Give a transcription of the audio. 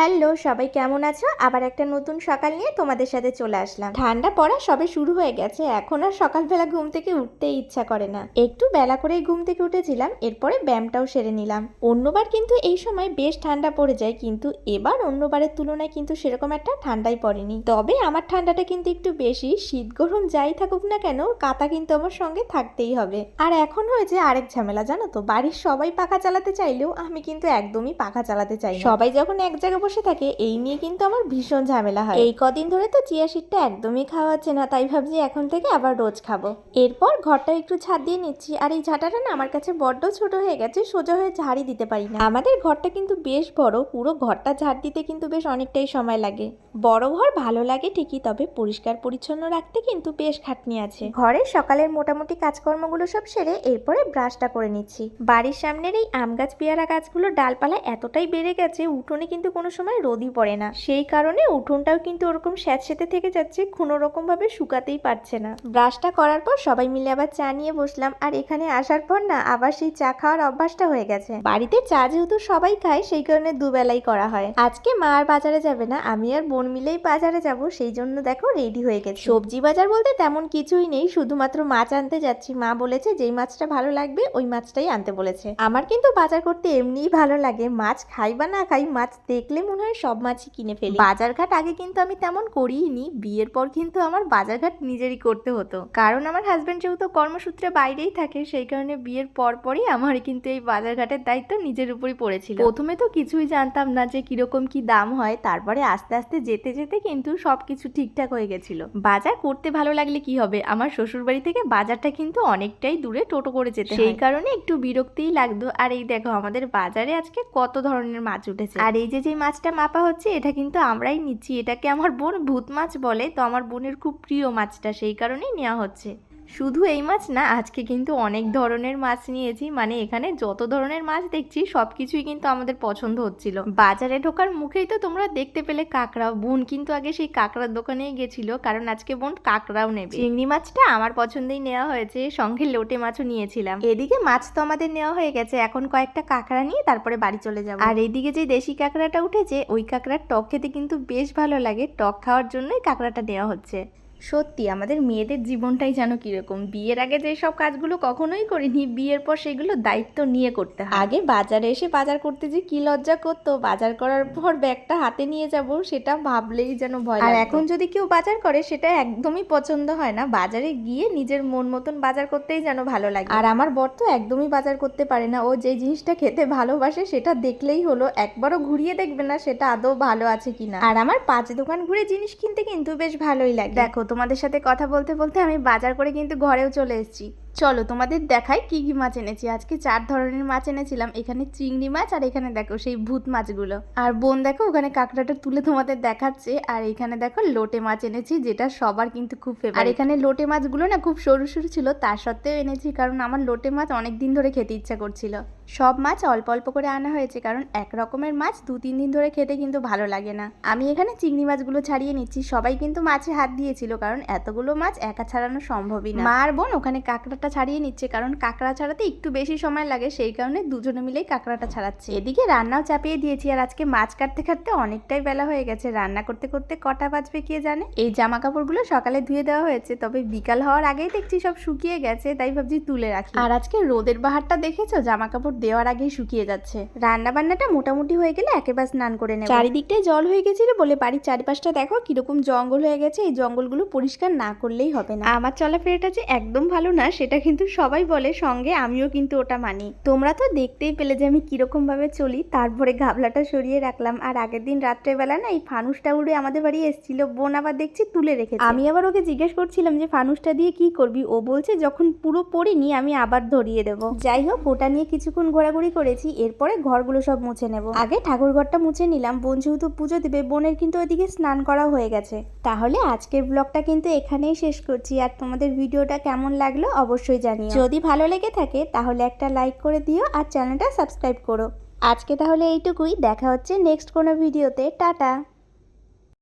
Hello, সবাই কেমন আছো? আবার একটা নতুন সকাল নিয়ে তোমাদের সাথে চলে আসলাম। ঠান্ডা পড়া সবে শুরু হয়ে গেছে, এখন আর সকালবেলা ঘুম থেকে উঠতেই ইচ্ছা করে না। একটু বেলা করেই ঘুম থেকে উঠেছিলাম, এরপরে ব্যায়ামটাও সেরে নিলাম। অন্যবার কিন্তু এই সময় বেশ ঠান্ডা পড়ে যায়, কিন্তু এবার অন্যবারের তুলনায় কিন্তু সেরকম একটা ঠান্ডাই পড়েনি। তবে আমার ঠান্ডাটা কিন্তু একটু বেশি, শীত গরম যাই থাকুক না কেন কাতা কিন্তু আমার সঙ্গে থাকতেই হবে। আর এখন হয়েছে আরেক ঝামেলা, জানো তো? বাড়ির সবাই পাখা চালাতে চাইলেও আমি কিন্তু একদমই পাখা চালাতে চাই সবাই যখন এক জায়গায় বসে থাকে এই নিয়ে কিন্তু আমার ভীষণ ঝামেলা হয়। এই কদিন ধরে তো চিয়া সিডটা একদমই খাওয়া হচ্ছে না তাই ভাবছি এখন থেকে আবার রোজ খাব। এরপর ঘরটা একটু ছাদ দিয়ে নিচ্ছি আর এই ঝাঁটাটা না আমার কাছে বড্ড ছোট হয়ে গেছে সোজা হয়ে ঝাড়ি দিতে পারি না। আমাদের ঘরটা কিন্তু বেশ বড় পুরো ঘরটা ঝাড় দিতে কিন্তু বেশ অনেকটাই সময় লাগে। বড় ঘর ভালো লাগে ঠিকই তবে পরিষ্কার পরিচ্ছন্ন রাখতে কিন্তু বেশ খাটনি আছে। ঘরের সকালের মোটামুটি কাজকর্মগুলো সব সেরে এরপরে ব্রাশটা করে নিচ্ছি। বাড়ির সামনের এই আম গাছ পেয়ারা গাছগুলোর ডালপালা এতটাই বেড়ে গেছে উঠোনে কিন্তু কোনো সময় রোদই পড়ে না। সেই কারণে উঠোনটাও কিন্তু ওরকম স্যাঁতসেঁতে থেকে যাচ্ছে, কোনো রকম ভাবে শুকাতেই পারছে না। ব্রাশটা করার পর সবাই মিলে আবার চা নিয়ে বসলাম। আর এখানে আসার পর না, আবার সেই চা খাওয়ার অভ্যাসটা হয়ে গেছে। বাড়িতে চা যেহেতু সবাই খায়, সেই কারণে দুবেলাই করা হয়। আজকে মা আর বাজারে যাবে না, আমি আর বোন মিলেই বাজারে যাব, সেই জন্য দেখো রেডি হয়ে গেছে। সবজি বাজার বলতে তেমন কিছুই নেই, শুধুমাত্র মাছ আনতে যাচ্ছি। মা বলেছে, যেই মাছটা ভালো লাগবে, ওই মাছটাই আনতে বলেছে। আমার কিন্তু বাজার করতে এমনিই ভালো লাগে। মাছ খাই বা না খাই, মাছ দেখলে মনে হয় সব মাছই কিনে ফেলি। বাজারঘাট আগে কিন্তু আমি তেমন করিনি বিয়ের পর কিন্তু আমার বাজারঘাট নিজেরই করতে হতো। কারণ আমার হাজব্যান্ড যেহেতু কর্মসূত্রে বাইরেই থাকে সেই কারণে বিয়ের পর পরই আমার কিন্তু এই বাজারঘাটের দায়িত্ব নিজের উপরই পড়েছিল। প্রথমে তো কিছুই জানতাম না যে কীরকম কি দাম হয় তারপরে আস্তে আস্তে যেতে যেতে কিন্তু সবকিছু ঠিকঠাক হয়ে গেছিল। বাজার করতে ভালো লাগলে কি হবে? আমার শ্বশুর বাড়ি থেকে বাজারটা কিন্তু অনেকটাই দূরে টোটো করে যেতে সেই কারণে একটু বিরক্তিই লাগতো। আর এই দেখো আমাদের বাজারে আজকে কত ধরনের মাছ উঠেছে। আর এই যে যে মাছটা মাপা হচ্ছে, এটা কিন্তু আমরাই নিচ্ছি। এটাকে আমার বোন ভূত মাছ বলে, তো আমার বোনের খুব প্রিয় মাছটা, সেই কারণেই নেওয়া হচ্ছে। শুধু এই মাছ না, আজকে কিন্তু অনেক ধরনের মাছ নিয়েছি। মানে এখানে যত ধরনের মাছ দেখছি সব কিছুই কিন্তু আমাদের পছন্দ হচ্ছিল। বাজারে ঢোকার মুখেই তো তোমরা দেখতে পেলে কাঁকড়া। বোন কিন্তু আগে সেই কাঁকড়ার দোকানেই গেছিল, কারণ আজকে বোন কাঁকড়াও নেবে। চিংড়ি মাছটা আমার পছন্দেই নেওয়া হয়েছে, সঙ্গে লোটে মাছও নিয়েছিলাম। এদিকে মাছ তো আমাদের নেওয়া হয়ে গেছে, এখন কয়েকটা কাঁকড়া নিয়ে তারপরে বাড়ি চলে যাব। আর এইদিকে যে দেশি কাঁকড়াটা উঠেছে, ওই কাঁকড়ার টক খেতে কিন্তু বেশ ভালো লাগে, টক খাওয়ার জন্যই কাঁকড়াটা নেওয়া হচ্ছে। সত্যি আমাদের মেয়েদের জীবনটাই যেন কীরকম। বিয়ের আগে যে সব কাজগুলো কখনোই করিনি বিয়ের পর সেগুলো দায়িত্ব নিয়ে করতে হয়। আগে বাজারে এসে বাজার করতে যে কি লজ্জা করতো বাজার করার পর ব্যাগটা হাতে নিয়ে যাব সেটা ভাবলেই যেন ভয় আর এখন যদি কেউ বাজার করে সেটা একদমই পছন্দ হয় না। বাজারে গিয়ে নিজের মন মতন বাজার করতেই যেন ভালো লাগে। আর আমার বর তো একদমই বাজার করতে পারে না। ও যে জিনিসটা খেতে ভালোবাসে সেটা দেখলেই হলো একবারও ঘুরিয়ে দেখবে না সেটা আদৌ ভালো আছে কিনা। আর আমার পাঁচ দোকান ঘুরে জিনিস কিনতে কিন্তু বেশ ভালোই লাগে। দেখো তোমাদের সাথে কথা বলতে বলতে আমি বাজার করে কিন্তু ঘরেও চলে এসেছি। চলো তোমাদের দেখাই কি কি মাছ এনেছি। আজকে চার ধরনের মাছ এনেছিলাম। এখানে চিংড়ি মাছ আর এখানে দেখো সেই ভূত মাছগুলো। আর বোন দেখো ওখানে কাঁকড়াটা তুলে তোমাদের দেখাচ্ছে। আর এখানে দেখো লোটে মাছ এনেছি, যেটা সবার কিন্তু খুব ফেভারিট আর এখানে লোটে মাছগুলো না খুব সরু সরু ছিল, তার সত্ত্বেও এনেছি কারণ আমার লোটে মাছ অনেক দিন ধরে খেতে ইচ্ছা করছিল। সব মাছ অল্প অল্প করে আনা হয়েছে কারণ এক রকমের মাছ দু তিন দিন ধরে খেতে কিন্তু ভালো লাগে না। আমি এখানে চিংড়ি মাছগুলো ছাড়িয়ে নিচ্ছি সবাই কিন্তু মাছে হাত দিয়েছিল কারণ এতগুলো মাছ একা ছাড়ানো সম্ভবই না। মা আর বোন ওখানে কাঁকড়াটা ছাড়িয়ে নিচ্ছে কারণ কাঁকড়া ছাড়াতে একটু বেশি সময় লাগে সেই কারণে দুজনে মিলেই কাঁকড়াটা ছাড়াচ্ছে। এদিকে রান্নাও চাপিয়ে দিয়েছি আর আজকে মাছ কাটতে কাটতে অনেকটাই বেলা হয়ে গেছে। রান্না করতে করতে কটা বাজবে কে জানে? এই জামা কাপড়গুলো সকালে ধুয়ে দেওয়া হয়েছে তবে বিকাল হওয়ার আগেই দেখছি সব শুকিয়ে গেছে তাই ভাবছি তুলে রাখি। আর আজকে রোদের বাহারটা দেখেছ? জামা কাপড় দেওয়ার আগেই শুকিয়ে যাচ্ছে। রান্না বান্নাটা মোটামুটি হয়ে গেলে একেবারে স্নান করে নেব। চারিদিকটায় জল হয়ে গেছিল বলে বাড়ির চারিপাশটা দেখো কীরকম জঙ্গল হয়ে গেছে এই জঙ্গলগুলো পরিষ্কার না করলেই হবে না। আমার চলাফেরাটা যে একদম ভালো না সেটা কিন্তু সবাই বলে সঙ্গে আমিও কিন্তু ওটা মানি। তোমরা তো দেখতেই পেলে যে আমি কীরকম ভাবে চলি তারপরে ঘাবলাটা সরিয়ে রাখলাম। আর আগের দিন রাত্রেবেলা না এই ফানুসটা উড়ে আমাদের বাড়ি এসেছিল বোন আবার দেখছি তুলে রেখেছে। আমি আবার ওকে জিজ্ঞেস করছিলাম যে ফানুসটা দিয়ে কি করবি? ও বলছে যখন পুরো পড়িনি আমি আবার ধরিয়ে দেবো। যাই হোক ওটা নিয়ে কিছুক্ষণ ঘোরাঘুরি করেছি, এরপরে ঘরগুলো সব মুছে নেব। আগে ঠাকুর ঘরটা মুছে নিলাম, বোন যেহেতু পুজো দেবে, বোনের কিন্তু ওইদিকে স্নান করা হয়ে গেছে। তাহলে আজকের ব্লগটা কিন্তু এখানেই শেষ করছি, আর তোমাদের ভিডিওটা কেমন লাগল অবশ্যই জানিও। যদি ভালো লেগে থাকে, তাহলে একটা লাইক করে দিও, আর চ্যানেলটা সাবস্ক্রাইব করো। আজকে তাহলে এইটুকুই, দেখা হচ্ছে নেক্সট কোনো ভিডিওতে টাটা!